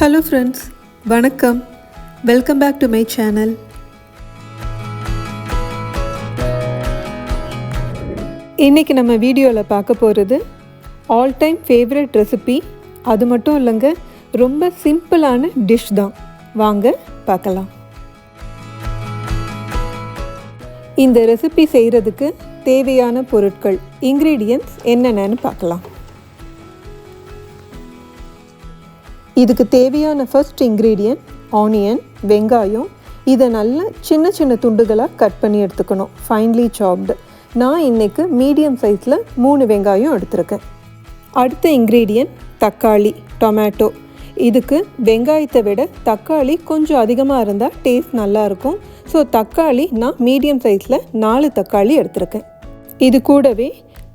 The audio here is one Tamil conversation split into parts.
ஹலோ ஃப்ரெண்ட்ஸ் வணக்கம். Welcome back to my channel இன்றைக்கி நம்ம வீடியோவில் பார்க்க போகிறது ஆல் டைம் ஃபேவரட் ரெசிபி அது மட்டும் இல்லைங்க ரொம்ப சிம்பிளான டிஷ் தான். வாங்க பார்க்கலாம். இந்த ரெசிபி செய்கிறதுக்கு தேவையான பொருட்கள் இன்க்ரீடியன்ட்ஸ் என்னென்னு பார்க்கலாம். இதுக்கு தேவையான ஃபர்ஸ்ட் இன்க்ரீடியன்ட் ஆனியன் வெங்காயம். இதை நல்லா சின்ன சின்ன துண்டுகளாக கட் பண்ணி எடுத்துக்கணும். ஃபைன்லி சாப்டு நான் இன்றைக்கு மீடியம் சைஸில் மூணு வெங்காயம் எடுத்திருக்கேன். அடுத்த இன்க்ரீடியன்ட் தக்காளி டொமேட்டோ இதுக்கு வெங்காயத்தை விட தக்காளி கொஞ்சம் அதிகமாக இருந்தால் டேஸ்ட் நல்லாயிருக்கும் ஸோ தக்காளி நான் மீடியம் சைஸில் நாலு தக்காளி எடுத்திருக்கேன். இது கூடவே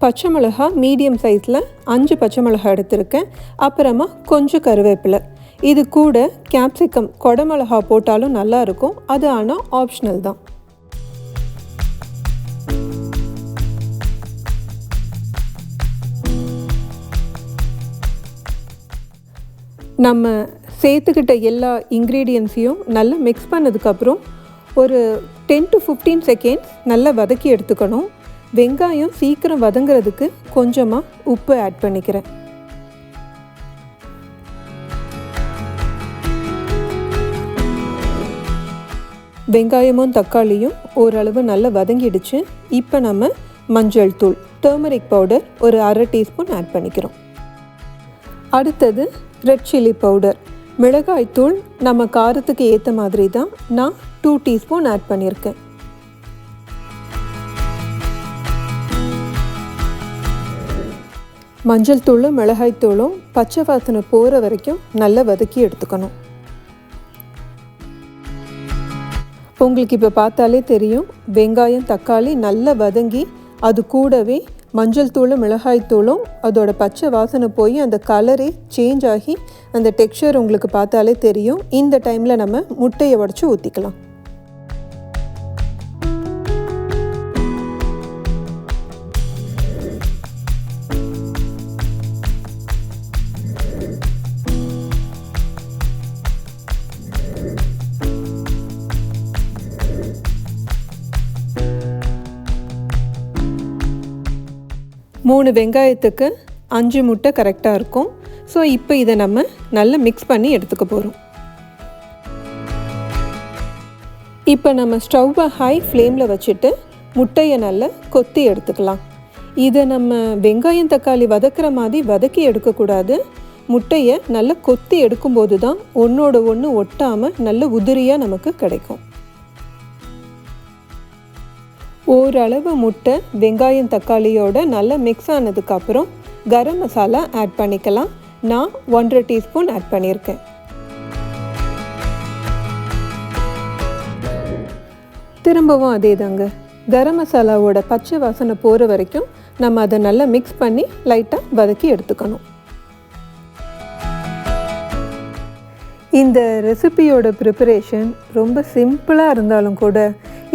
பச்சை மிளகா மீடியம் சைஸில் அஞ்சு பச்சை மிளகா எடுத்திருக்கேன். அப்புறமா கொஞ்சம் கருவேப்பிலை. இது கூட கேப்சிகம் கொடமிளகா போட்டாலும் நல்லாயிருக்கும் அது ஆனால் ஆப்ஷனல் தான். நம்ம சேர்த்துக்கிட்ட எல்லா இன்க்ரீடியன்ஸையும் நல்லா மிக்ஸ் பண்ணதுக்கப்புறம் ஒரு டென் டு ஃபிஃப்டீன் செகண்ட்ஸ் நல்லா வதக்கி எடுத்துக்கணும். வெங்காயம் சீக்கிரம் வதங்கிறதுக்கு கொஞ்சமாக உப்பு ஆட் பண்ணிக்கிறேன். வெங்காயமும் தக்காளியும் ஓரளவு நல்லா வதங்கிடுச்சு. இப்போ நம்ம மஞ்சள் தூள் டர்மரிக் பவுடர் ஒரு அரை டீஸ்பூன் ஆட் பண்ணிக்கிறோம். அடுத்தது ரெட் சில்லி பவுடர் மிளகாய் தூள் நம்ம காரத்துக்கு ஏற்ற மாதிரி தான் நான் டூ டீஸ்பூன் ஆட் பண்ணியிருக்கேன். மஞ்சள் தூளும் மிளகாய் தூளும் பச்சை வாசனை போகிற வரைக்கும் நல்லா வதக்கி எடுத்துக்கணும். உங்களுக்கு இப்போ பார்த்தாலே தெரியும் வெங்காயம் தக்காளி நல்லா வதங்கி அது கூடவே மஞ்சள் தூளும் மிளகாய் தூளும் அதோட பச்சை வாசனை போய் அந்த கலரே சேஞ்ச் ஆகி அந்த டெக்ஸ்சர் உங்களுக்கு பார்த்தாலே தெரியும். இந்த டைமில் நம்ம முட்டையை உடச்சி ஊற்றிக்கலாம் மூணு வெங்காயத்துக்கு அஞ்சு முட்டை கரெக்டாக இருக்கும். ஸோ இப்போ இதை நம்ம நல்லா மிக்ஸ் பண்ணி எடுத்துக்க போகிறோம் இப்போ நம்ம ஸ்டவ்வை ஹை ஃப்ளேமில் வச்சுட்டு முட்டையை நல்லா கொத்தி எடுத்துக்கலாம். இதை நம்ம வெங்காயம் தக்காளி வதக்கிற மாதிரி வதக்கி எடுக்கக்கூடாது. முட்டையை நல்லா கொத்தி எடுக்கும்போது தான் ஒன்றோட ஒன்று ஒட்டாமல் நல்ல உதிரியாக நமக்கு கிடைக்கும். ஓரளவு முட்டை வெங்காயம் தக்காளியோட நல்லா மிக்ஸ் ஆனதுக்கப்புறம் கரம் மசாலா ஆட் பண்ணிக்கலாம். நான் ஒன்றரை டீஸ்பூன் ஆட் பண்ணியிருக்கேன். திரும்பவும் அதே தாங்க கரம் மசாலாவோட பச்சை வாசனை போகிற வரைக்கும் நம்ம அதை நல்லா மிக்ஸ் பண்ணி லைட்டாக வதக்கி எடுத்துக்கணும். இந்த ரெசிபியோட ப்ரிப்பரேஷன் ரொம்ப சிம்பிளாக இருந்தாலும் கூட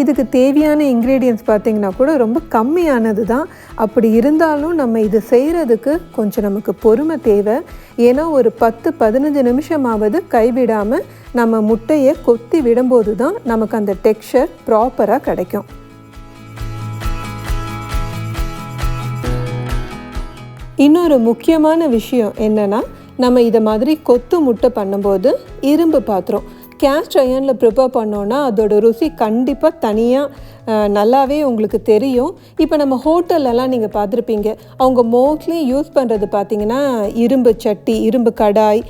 இதுக்கு தேவையான இன்க்ரீடியன்ஸ் பார்த்திங்கன்னா கூட ரொம்ப கம்மியானது தான். அப்படி இருந்தாலும் நம்ம இது செய்கிறதுக்கு கொஞ்சம் நமக்கு பொறுமை தேவை. ஏன்னா ஒரு பத்து பதினஞ்சு நிமிஷமாவது கைவிடாமல் நம்ம முட்டையை கொத்தி விடும்போது தான் நமக்கு அந்த டெக்ஸ்சர் ப்ராப்பராக கிடைக்கும். இன்னொரு முக்கியமான விஷயம் என்னென்னா நம்ம இதை மாதிரி கொத்து முட்டை பண்ணும்போது இரும்பு பாத்திரம். கேஸ்ட் அயனில் ப்ரிப்பேர் பண்ணோன்னா அதோட ருசி கண்டிப்பாக தனியாக நல்லாவே உங்களுக்கு தெரியும். இப்போ நம்ம ஹோட்டல்லலாம் நீங்கள் பார்த்துருப்பீங்க அவங்க மோஸ்ட்லி யூஸ் பண்ணுறது பார்த்திங்கன்னா இரும்பு சட்டி இரும்பு கடாய்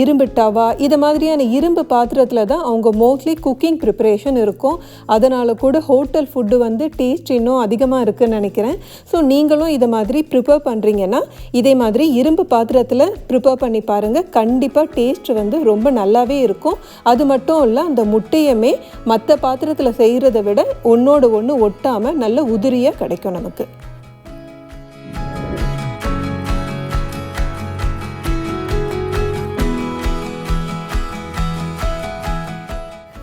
இரும்பு டவா இது மாதிரியான இரும்பு பாத்திரத்தில் தான் அவங்க மோஸ்ட்லி குக்கிங் ப்ரிப்பரேஷன் இருக்கும். அதனால் கூட ஹோட்டல் ஃபுட்டு வந்து டேஸ்ட் இன்னும் அதிகமாக இருக்குதுன்னு நினைக்கிறேன். ஸோ நீங்களும் இதை மாதிரி ப்ரிப்பேர் பண்ணுறீங்கன்னா இதே மாதிரி இரும்பு பாத்திரத்தில் ப்ரிப்பேர் பண்ணி பாருங்கள் கண்டிப்பாக டேஸ்ட் வந்து ரொம்ப நல்லாவே இருக்கும். அது மட்டும் இல்லை அந்த முட்டையுமே மற்ற பாத்திரத்தில் செய்கிறத விட ஒன்றோடு ஒன்று ஒட்டாமல் நல்ல உதிரியாக கிடைக்கும் நமக்கு.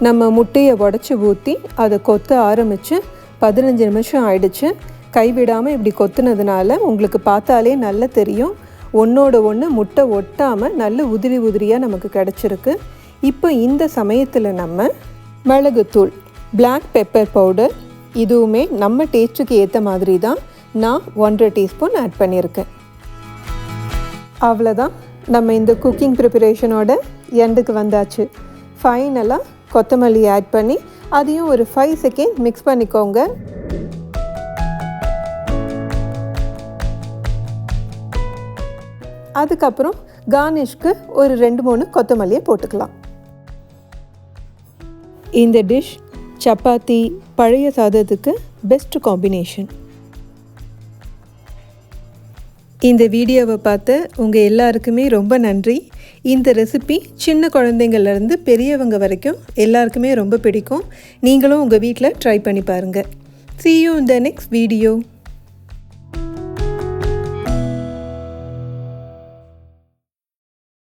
நம்ம முட்டையை உடச்சி ஊற்றி அதை கொத்த ஆரம்பித்து பதினஞ்சு நிமிஷம் ஆயிடுச்சு. கைவிடாமல் இப்படி கொத்துனதுனால உங்களுக்கு பார்த்தாலே நல்லா தெரியும். ஒன்றோட ஒன்று முட்டை ஒட்டாமல் நல்ல உதிரி உதிரியாக நமக்கு கிடச்சிருக்கு. இப்போ இந்த சமயத்தில் நம்ம மிளகுத்தூள் பிளாக் பெப்பர் பவுடர் இதுவுமே நம்ம டேஸ்ட்டுக்கு ஏற்ற மாதிரி தான் நான் ஒன்றரை டீஸ்பூன் ஆட் பண்ணியிருக்கேன். அவ்வளோதான் நம்ம இந்த குக்கிங் ப்ரிப்பரேஷனோட எண்டுக்கு வந்தாச்சு. ஃபைனலாக கொத்தமல்லி ஆட் பண்ணி அதையும் ஒரு ஃபைவ் செகண்ட் மிக்ஸ் பண்ணிக்கோங்க. அதுக்கப்புறம் கார்னிஷ்க்கு ஒரு ரெண்டு மூணு கொத்தமல்லியை போட்டுக்கலாம். இந்த டிஷ் சப்பாத்தி பழைய சாதத்துக்கு பெஸ்ட் காம்பினேஷன் இந்த வீடியோவை பார்த்து உங்கள் எல்லாருக்குமே ரொம்ப நன்றி. இந்த ரெசிபி சின்ன குழந்தைங்கள்லேருந்து பெரியவங்க வரைக்கும் எல்லாருக்குமே ரொம்ப பிடிக்கும். நீங்களும் உங்கள் வீட்டில் ட்ரை பண்ணி பாருங்கள் சி யூ இந்த நெக்ஸ்ட் வீடியோ